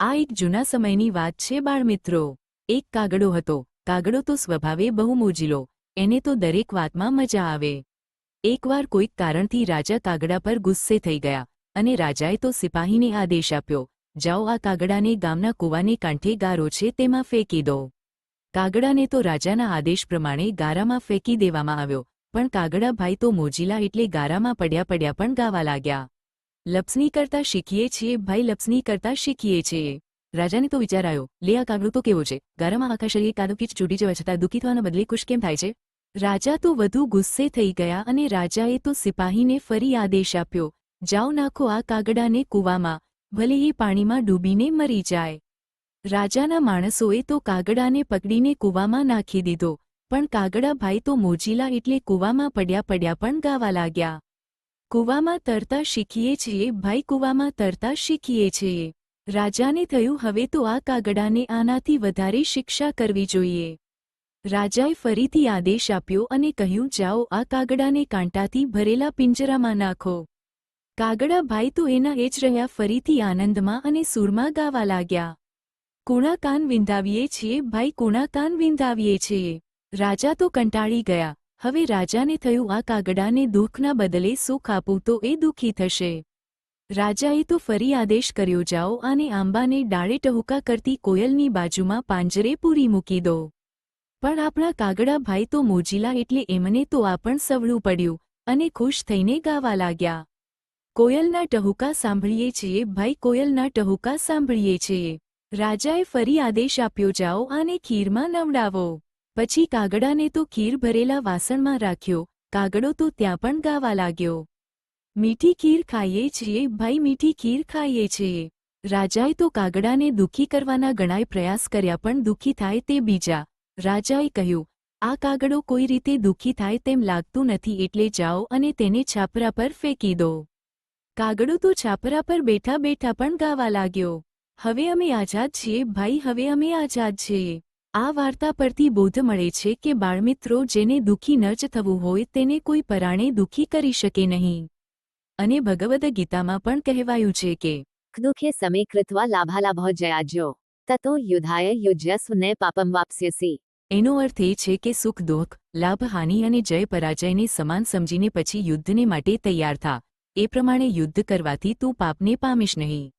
આ એક જૂના સમયની વાત છે બાળમિત્રો. એક કાગડો હતો. કાગડો તો સ્વભાવે બહુ મોજીલો. એને તો દરેક વાતમાં મજા આવે. એકવાર કોઈક કારણથી રાજા કાગડા પર ગુસ્સે થઈ ગયા અને રાજાએ તો સિપાહીને આદેશ આપ્યો, જાઓ આ કાગડાને ગામના કૂવાને કાંઠે ગારો છે તેમાં ફેંકી દો. કાગડાને તો રાજાના આદેશ પ્રમાણે ગારામાં ફેંકી દેવામાં આવ્યો, પણ કાગડા ભાઈ તો મોજીલા એટલે ગારામાં પડ્યા પડ્યા પણ ગાવા લાગ્યા. લપસણી કરતા શીખીએ છીએ ભાઈ લપસણી કરતા શીખીએ છીએ. રાજાને તો વિચાર આવ્યો, લે, આ કાગડો તો કેવો છે? ગારામાં આખા શરીર કાદો કીચ ચૂટી જવા છતાં દુઃખી થવાના બદલે ખુશ કેમ થાય છે? રાજા તો વધુ ગુસ્સે થઈ ગયા અને રાજાએ તો સિપાહીને ફરી આદેશ આપ્યો, જાઓ, નાખો આ કાગડાને કૂવામાં, ભલે એ પાણીમાં ડૂબીને મરી જાય. રાજાના માણસોએ તો કાગડાને પકડીને કૂવામાં નાખી દીધો, પણ કાગડા ભાઈ તો મોજીલા એટલે કૂવામાં પડ્યા પડ્યા પણ ગાવા લાગ્યા. કૂવામાં તરતા શીખીએ છીએ, ભાઈ કૂવામાં તરતા શીખીએ છીએ. રાજાને થયું, હવે તો આ કાગડાને આનાથી વધારે શિક્ષા કરવી જોઈએ. રાજાએ ફરીથી આદેશ આપ્યો અને કહ્યું, જાઓ, આ કાગડાને કાંટાથી ભરેલા પિંજરામાં નાખો. કાગડા ભાઈ તો એના એ જ રહ્યા, ફરીથી આનંદમાં અને સૂરમાં ગાવા લાગ્યા. કુણા કાન વિંધાવીએ છીએ, ભાઈ કુણા કાન વિંધાવીએ છીએ. રાજા તો કંટાળી ગયા. હવે રાજાને થયું આ કાગડાને દુઃખના બદલે સુખ આપું તો એ દુઃખી થશે. રાજાએ તો ફરી આદેશ કર્યો, જાઓ અને આંબાને ડાળે ટહુકા કરતી કોયલની બાજુમાં પાંજરે પૂરી મૂકી દો. પણ આપણા કાગડા ભાઈ તો મોજીલા એટલે એમને તો આ પણ સવળું પડ્યું અને ખુશ થઈને ગાવા લાગ્યા. કોયલના ટહુકા સાંભળીએ છીએ, ભાઈ કોયલના ટહુકા સાંભળીએ છીએ. રાજાએ ફરી આદેશ આપ્યો, જાઓ આને ખીરમાં નવડાવો. પછી કાગડાને તો ખીર ભરેલા વાસણમાં રાખ્યો, કાગડો તો ત્યાં પણ ગાવા લાગ્યો. મીઠી ખીર ખાઈએ છીએ, ભાઈ મીઠી ખીર ખાઈએ છીએ. રાજાએ તો કાગડાને દુઃખી કરવાના ગણાય પ્રયાસ કર્યા પણ દુઃખી થાય તે બીજા. રાજાએ કહ્યું, આ કાગડો કોઈ રીતે દુઃખી થાય તેમ લાગતું નથી એટલે જાઓ અને તેને છાપરા પર ફેંકી દો. કાગડો તો છાપરા પર બેઠા બેઠા પણ ગાવા લાગ્યો. હવે અમે આઝાદ છીએ, ભાઈ, હવે અમે આઝાદ છીએ. આ વાર્તા પરથી બોધ મળે છે કે બાળમિત્રો જેને દુઃખી ન જ થવું હોય તેને કોઈ પરાણે દુઃખી કરી શકે નહીં. અને ભગવદ ગીતામાં પણ કહેવાયું છે કે દુઃખે સમે કૃત્વા લાભાલાભો જયાજ્યો. તતો યુધાય યુજસ્વ ને પાપમ વાપસ્યસી. એનો અર્થ એ છે કે સુખ દુઃખ લાભ હાનિ અને જય પરાજયને સમાન સમજીને પછી યુદ્ધને માટે તૈયાર થા. એ પ્રમાણે યુદ્ધ કરવાથી તું પાપને પામીશ નહીં.